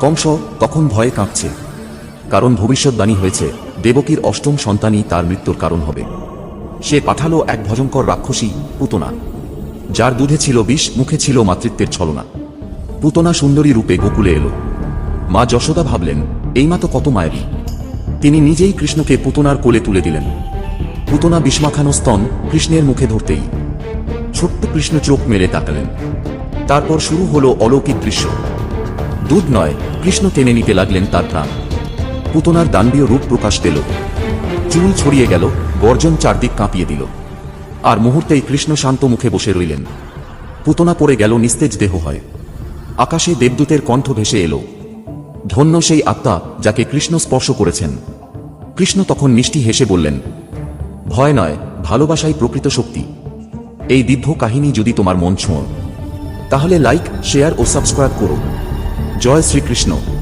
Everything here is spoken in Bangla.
কংস তখন ভয়ে কাঁপছে, কারণ ভবিষ্যৎবাণী হয়েছে, দেবকীর অষ্টম সন্তানই তার মৃত্যুর কারণ হবে। সে পাঠালো এক ভয়ঙ্কর রাক্ষসী, পুতনা, যার দুধে ছিল বিষ, মুখে ছিল মাতৃত্বের ছলনা। পুতনা সুন্দরী রূপে গোকুলে এলো। মা যশোদা ভাবলেন, এই মা তো কত মায়াবী। তিনি নিজেই কৃষ্ণকে পুতনার কোলে তুলে দিলেন। পুতনা বিস্মাখানো স্তন কৃষ্ণের মুখে ধরতেই ছোট্ট কৃষ্ণ চোখ মেরে তাকালেন। তারপর শুরু হলো অলৌকিক দৃশ্য। দুধ নয়, কৃষ্ণ টেনে নিতে লাগলেন তার প্রাণ। পুতনার দানবীয় রূপ প্রকাশ পেল। চুল ছড়িয়ে গেল, গর্জন চারদিক কাঁপিয়ে দিল। আর মুহূর্তেই কৃষ্ণ শান্ত মুখে বসে রইলেন। পুতনা পড়ে গেল, নিস্তেজ দেহ হয়। আকাশে দেবদূতের কণ্ঠ ভেসে এলো। ধন্য সেই আত্মা যাকে কৃষ্ণ স্পর্শ করেছেন। কৃষ্ণ তখন মিষ্টি হেসে বললেন, ভয় নয়, ভালোবাসাই প্রকৃত শক্তি। এই দীর্ঘ কাহিনী যদি তোমার মন ছোঁয়, তাহলে লাইক শেয়ার ও সাবস্ক্রাইব করো। জয় শ্রীকৃষ্ণ।